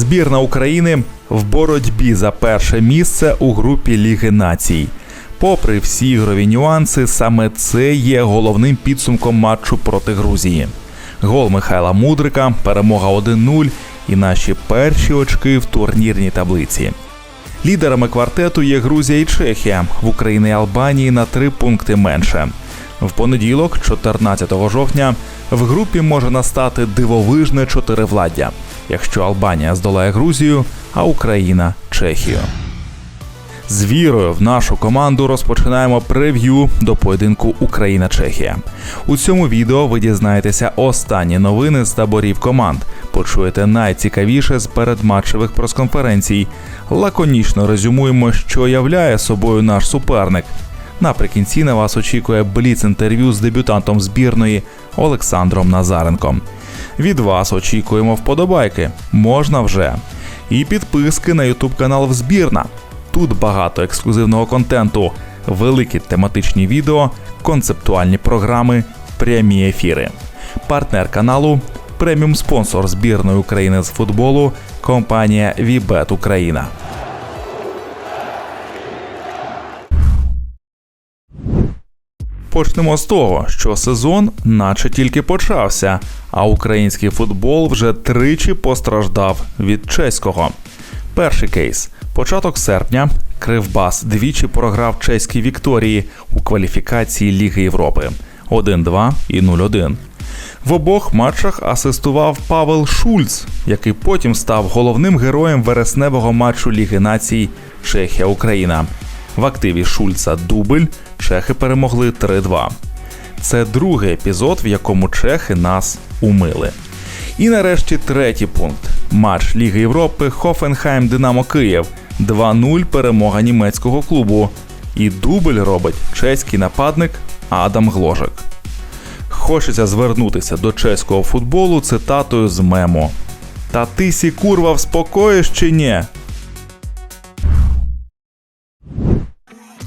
Збірна України в боротьбі за перше місце у групі Ліги націй. Попри всі ігрові нюанси, саме це є головним підсумком матчу проти Грузії. Гол Михайла Мудрика, перемога 1-0 і наші перші очки в турнірній таблиці. Лідерами квартету є Грузія і Чехія, в Україні і Албанії на три пункти менше. В понеділок, 14 жовтня, в групі може настати дивовижне чотиривладдя, якщо Албанія здолає Грузію, а Україна Чехію. З вірою в нашу команду розпочинаємо прев'ю до поєдинку Україна-Чехія. У цьому відео ви дізнаєтеся останні новини з таборів команд. Почуєте найцікавіше з передматчевих прес-конференцій. Лаконічно резюмуємо, що являє собою наш суперник. Наприкінці на вас очікує бліц-інтерв'ю з дебютантом збірної Олександром Назаренком. Від вас очікуємо вподобайки. Можна вже. І підписки на Ютуб канал Взбірна. Тут багато ексклюзивного контенту, великі тематичні відео, концептуальні програми, прямі ефіри. Партнер каналу преміум спонсор збірної України з футболу компанія Вібет Україна. Почнемо з того, що сезон наче тільки почався, а український футбол вже тричі постраждав від чеського. Перший кейс початок серпня. Кривбас двічі програв чеській Вікторії у кваліфікації Ліги Європи 1-2 і 0-1. В обох матчах асистував Павел Шульц, який потім став головним героєм вересневого матчу Ліги націй Чехія-Україна. В активі Шульца дубль чехи перемогли 3-2. Це другий епізод, в якому чехи нас умили. І нарешті третій пункт: матч Ліги Європи Хофенхайм Динамо Київ 2-0 перемога німецького клубу. І дубль робить чеський нападник Адам Гложик. Хочеться звернутися до чеського футболу цитатою з мему. Та ти сі курва вспокоїш чи ні?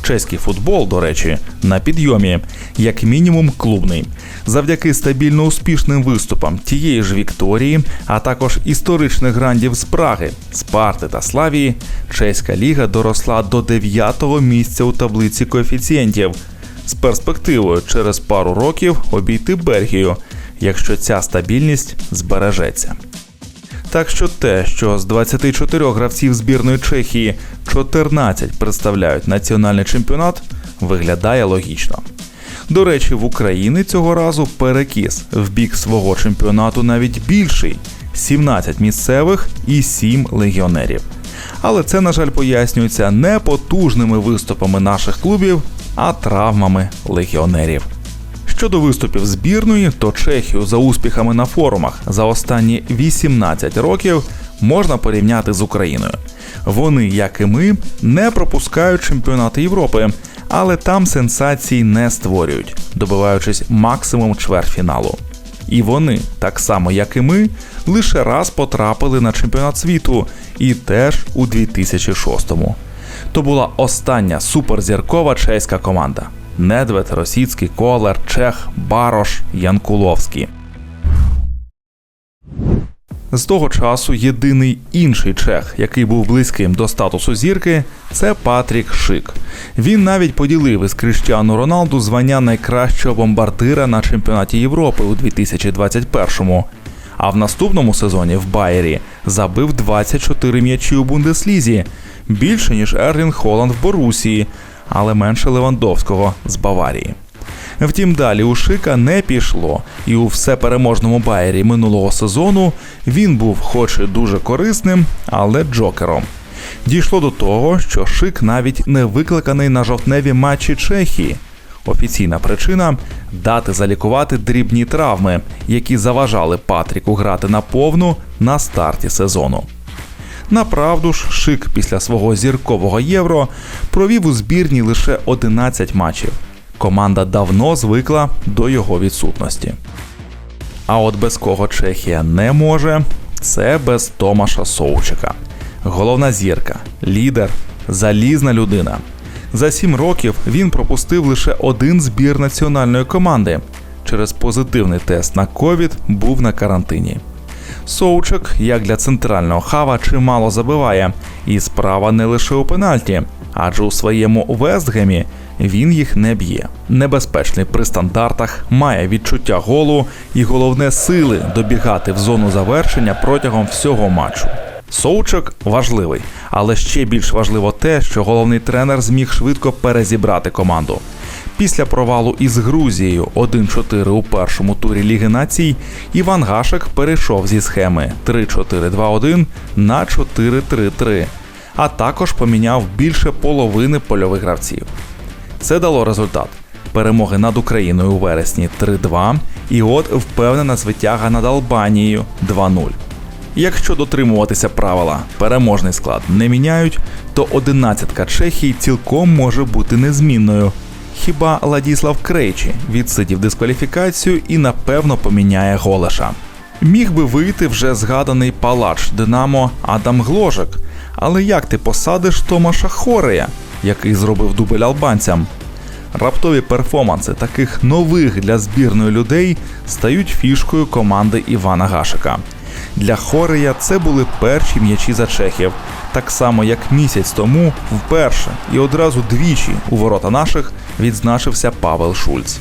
Чеський футбол, до речі, на підйомі, як мінімум клубний. Завдяки стабільно успішним виступам тієї ж Вікторії, а також історичних грандів з Праги, Спарти та Славії, чеська ліга доросла до 9-го місця у таблиці коефіцієнтів з перспективою через пару років обійти Бельгію, якщо ця стабільність збережеться. Так що те, що з 24 гравців збірної Чехії 14 представляють національний чемпіонат, виглядає логічно. До речі, в Україні цього разу перекіс в бік свого чемпіонату навіть більший 17 місцевих і 7 легіонерів. Але це, на жаль, пояснюється не потужними виступами наших клубів, а травмами легіонерів. Щодо виступів збірної, то Чехію за успіхами на форумах за останні 18 років можна порівняти з Україною. Вони, як і ми, не пропускають чемпіонати Європи, але там сенсацій не створюють, добиваючись максимум чвертьфіналу. І вони, так само як і ми, лише раз потрапили на чемпіонат світу, і теж у 2006-му. То була остання суперзіркова чеська команда. Недвед, Російський, Колер, Чех, Барош, Янкуловський. З того часу єдиний інший чех, який був близьким до статусу зірки, це Патрік Шик. Він навіть поділив із Кріштіану Роналду звання найкращого бомбардира на чемпіонаті Європи у 2021-му. А в наступному сезоні в Байері забив 24 м'ячі у Бундеслізі, більше ніж Ерлін Холланд в Борусії, але менше Левандовського з Баварії. Втім, далі у Шика не пішло, і у всепереможному Байері минулого сезону він був, хоч і дуже корисним, але джокером. Дійшло до того, що Шик навіть не викликаний на жовтневі матчі Чехії. Офіційна причина дати залікувати дрібні травми, які заважали Патріку грати на повну на старті сезону. Направду ж, Шик після свого зіркового євро провів у збірні лише 11 матчів. Команда давно звикла до його відсутності. А от без кого Чехія не може, це без Томаша Соучика. Головна зірка, лідер, залізна людина. За сім років він пропустив лише один збір національної команди. Через позитивний тест на ковід був на карантині. Соучик, як для центрального хава, чимало забиває, і справа не лише у пенальті, адже у своєму Вестгемі він їх не б'є. Небезпечний при стандартах, має відчуття голу і головне сили добігати в зону завершення протягом всього матчу. Соучик важливий, але ще більш важливо те, що головний тренер зміг швидко перезібрати команду. Після провалу із Грузією 1-4 у першому турі Ліги націй Іван Гашек перейшов зі схеми 3-4-2-1 на 4-3-3, а також поміняв більше половини польових гравців. Це дало результат. Перемоги над Україною у вересні 3-2 і от впевнена звитяга над Албанією 2-0. Якщо дотримуватися правила переможний склад не міняють, то одинадцятка Чехії цілком може бути незмінною. Хіба Ладіслав Крейчі відсидів дискваліфікацію і напевно поміняє Голеша. Міг би вийти вже згаданий палач Динамо Адам Гложик. Але як ти посадиш Томаша Хорея, який зробив дубль албанцям? Раптові перформанси таких нових для збірної людей стають фішкою команди Івана Гашика. Для Хорея це були перші м'ячі за чехів, так само як місяць тому вперше і одразу двічі у ворота наших відзначився Павел Шульц.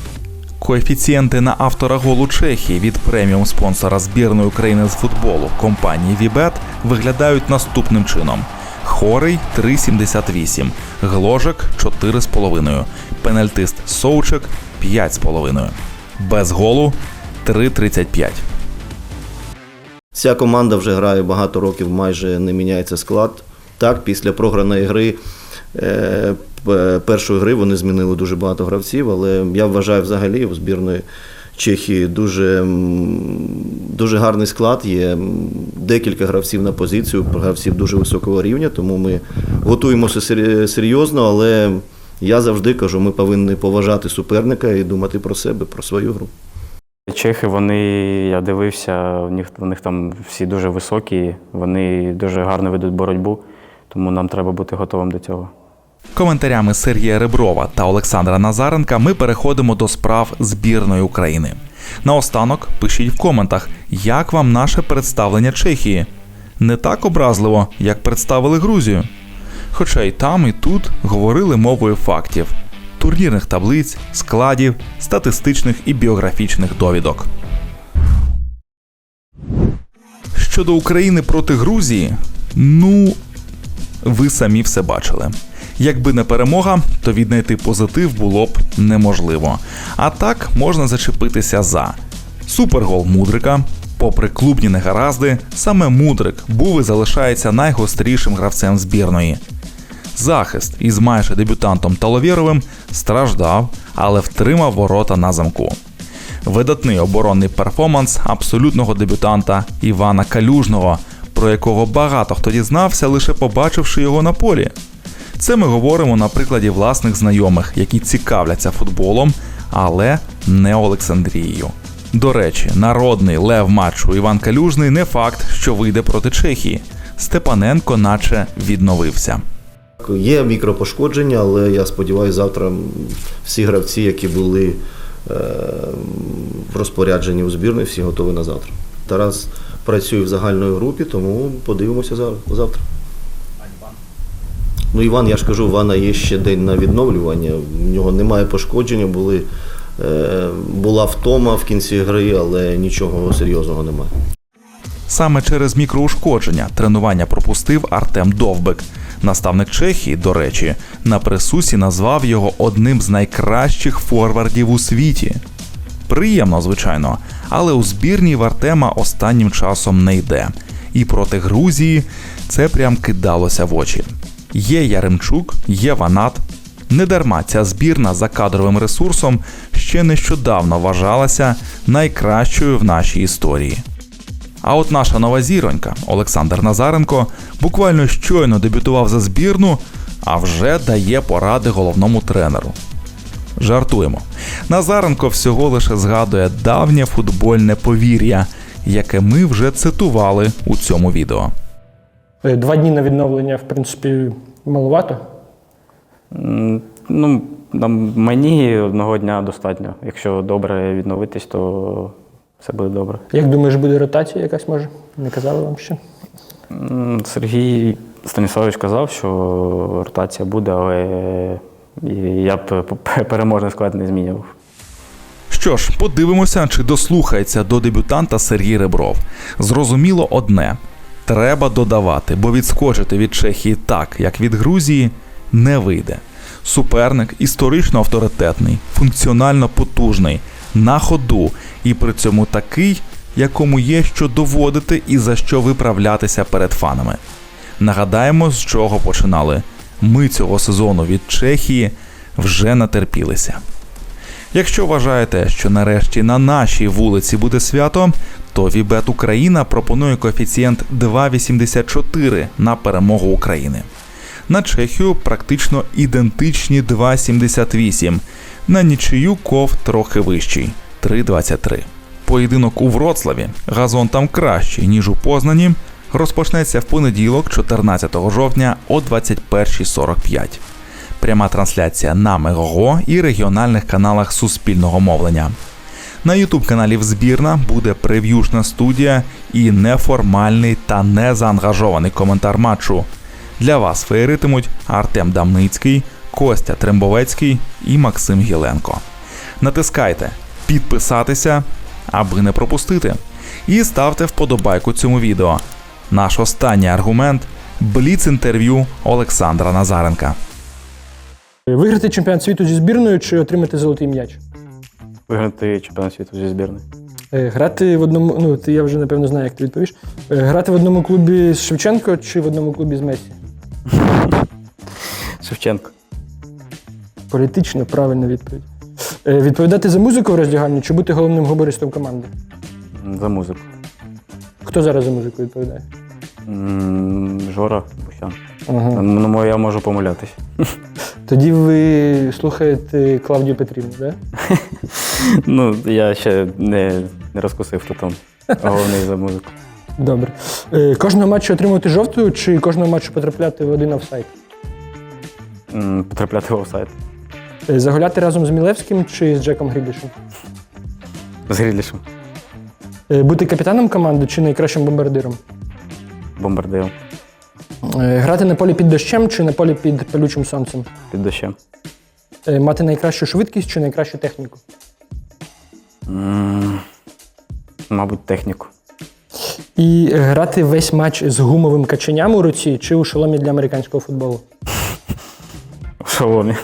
Коефіцієнти на автора голу Чехії від преміум спонсора збірної України з футболу компанії Вібет виглядають наступним чином: Хорий 3,78, Гложик 4,5, пенальтист Соучик 5,5, без голу 3,35. Ця команда вже грає багато років, майже не міняється склад. Так, після програної гри е, першої гри вони змінили дуже багато гравців, але я вважаю взагалі у збірної Чехії дуже, дуже гарний склад. Є декілька гравців на позицію, гравців дуже високого рівня, тому ми готуємося серйозно, але я завжди кажу, ми повинні поважати суперника і думати про себе, про свою гру. Чехи, вони, я дивився, у них, у них там всі дуже високі, вони дуже гарно ведуть боротьбу, тому нам треба бути готовим до цього. Коментарями Сергія Реброва та Олександра Назаренка ми переходимо до справ збірної України. Наостанок пишіть в коментах, як вам наше представлення Чехії. Не так образливо, як представили Грузію. Хоча й там, і тут говорили мовою фактів, турнірних таблиць, складів, статистичних і біографічних довідок. Щодо України проти Грузії, ну, ви самі все бачили. Якби не перемога, то віднайти позитив було б неможливо. А так можна зачепитися за супергол Мудрика. Попри клубні негаразди, саме Мудрик був і залишається найгострішим гравцем збірної. Захист із майже дебютантом Таловєровим страждав, але втримав ворота на замку. Видатний оборонний перформанс абсолютного дебютанта Івана Калюжного, про якого багато хто дізнався, лише побачивши його на полі. Це ми говоримо на прикладі власних знайомих, які цікавляться футболом, але не Олександрією. До речі, народний лев матчу Іван Калюжний не факт, що вийде проти Чехії. Степаненко, наче відновився. Є мікропошкодження, але я сподіваюся, завтра всі гравці, які були е, в розпорядженні у збірної, всі готові на завтра. Тарас працює в загальної групі, тому подивимося завтра. Ну, Іван, я ж кажу, у Івана є ще день на відновлювання. В нього немає пошкодження, були, е, була втома в кінці гри, але нічого серйозного немає. Саме через мікроушкодження тренування пропустив Артем Довбик. Наставник Чехії, до речі, на присусі назвав його одним з найкращих форвардів у світі. Приємно, звичайно, але у збірній в Артема останнім часом не йде. І проти Грузії це прям кидалося в очі. Є Яремчук, є Ванат. Недарма ця збірна за кадровим ресурсом ще нещодавно вважалася найкращою в нашій історії. А от наша нова зіронька Олександр Назаренко буквально щойно дебютував за збірну, а вже дає поради головному тренеру. Жартуємо. Назаренко всього лише згадує давнє футбольне повір'я, яке ми вже цитували у цьому відео. Е, Два дні на відновлення, в принципі, маловато. Ну, мені одного дня достатньо. Якщо добре відновитись, то все буде добре. Як думаєш, буде ротація якась може? Не казали вам ще? Сергій Станіславович казав, що ротація буде, але я б переможний склад не змінював. Що ж, подивимося, чи дослухається до дебютанта Сергій Ребров. Зрозуміло одне: треба додавати, бо відскочити від Чехії так, як від Грузії, не вийде. Суперник історично авторитетний, функціонально потужний, на ходу, і при цьому такий, якому є що доводити і за що виправлятися перед фанами. Нагадаємо, з чого починали. Ми цього сезону від Чехії вже натерпілися. Якщо вважаєте, що нарешті на нашій вулиці буде свято, то Вібет Україна пропонує коефіцієнт 2,84 на перемогу України. На Чехію практично ідентичні 2,78. На нічию ков трохи вищий 3,23. Поєдинок у Вроцлаві, газон там кращий, ніж у Познані, розпочнеться в понеділок, 14 жовтня о 21.45 пряма трансляція на Мегого і регіональних каналах суспільного мовлення. На Ютуб каналі Взбірна буде прев'юшна студія і неформальний та незаангажований коментар матчу. Для вас феєритимуть Артем Дамницький, Костя Трембовецький і Максим Гіленко. Натискайте підписатися, аби не пропустити. І ставте вподобайку цьому відео. Наш останній аргумент бліц інтерв'ю Олександра Назаренка. Виграти чемпіонат світу зі збірною чи отримати золотий м'яч? Виграти чемпіонат світу зі збірної. Е, Грати в одному, ну ти я вже напевно знаю, як ти відповіш. Е, Грати в одному клубі з Шевченко чи в одному клубі з Месі? Шевченко. Політично правильна відповідь. Е, Відповідати за музику в роздягальні чи бути головним гумористом команди? За музику. Хто зараз за музику відповідає? М, Жора Бухян. Ага. Ну, я можу помилятись. Тоді ви слухаєте Клавдію Петрівну, так? Ну, я ще не, не розкусив, хто там головний за музику. Добре. Е, Кожного матчу отримувати жовту чи кожного матчу потрапляти в один офсайд? М, Потрапляти в офсайд. Е, Загуляти разом з Мілевським чи з Джеком Грідишем? З Грілішем. Е, Бути капітаном команди чи найкращим бомбардиром? Бомбардиром. Е, Грати на полі під дощем чи на полі під палючим сонцем? Під дощем. Мати найкращу швидкість чи найкращу техніку? М, Мабуть, техніку. І грати весь матч з гумовим каченям у руці чи у шоломі для американського футболу? В шоломі.